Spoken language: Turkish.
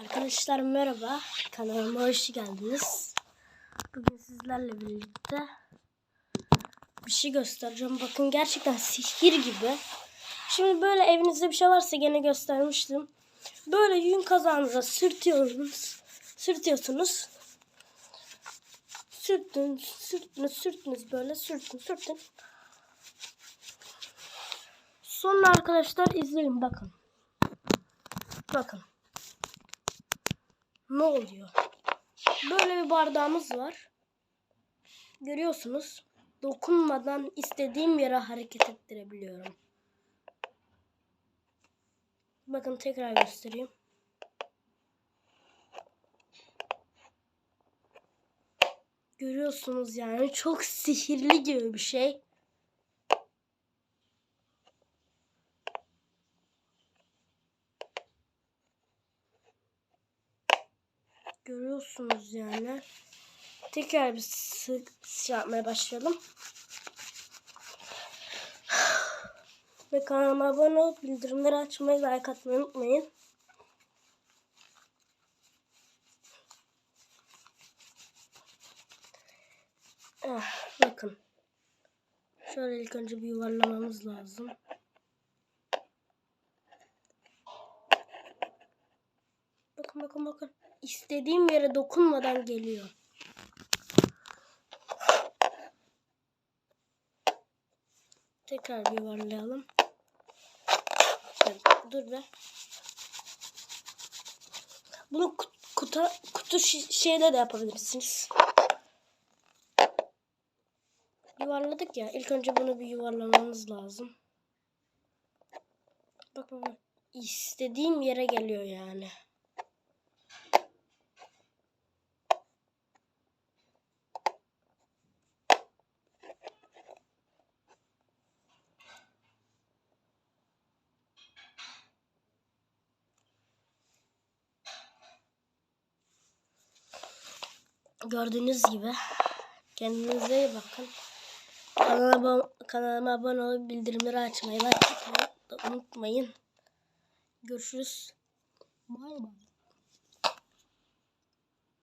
Arkadaşlar merhaba. Kanalıma hoş geldiniz. Bugün sizlerle birlikte bir şey göstereceğim. Bakın gerçekten sihir gibi. Şimdi böyle evinizde bir şey varsa gene göstermiştim. Böyle yün kazağınıza sürtüyorsunuz. Sürtüyorsunuz. Sürtün, sürtünüz, sürtünüz böyle sürtün, sürtün. Sonra arkadaşlar izleyin bakın. Bakın. Ne oluyor? Böyle bir bardağımız var. Görüyorsunuz. Dokunmadan istediğim yere hareket ettirebiliyorum. Bakın tekrar göstereyim. Görüyorsunuz yani çok sihirli gibi bir şey. Görüyorsunuz yani. Tekrar bir sık şey yapmaya başlayalım. Ve kanalıma abone olup bildirimleri açmayı, like atmayı unutmayın. Ah, bakın. Şöyle ilk önce bir yuvarlamamız lazım. Bakın bakın bakın. İstediğim yere dokunmadan geliyor. Tekrar yuvarlayalım. Dur be. Bunu kut- kutu, kutu şeyle de yapabilirsiniz. Yuvarladık ya. İlk önce bunu bir yuvarlamamız lazım. Bak bak bak. İstediğim yere geliyor yani. Gördüğünüz gibi kendinize iyi bakın. Kanalıma, kanalıma abone olup bildirimleri açmayı unutmayın. Görüşürüz. Bay bay.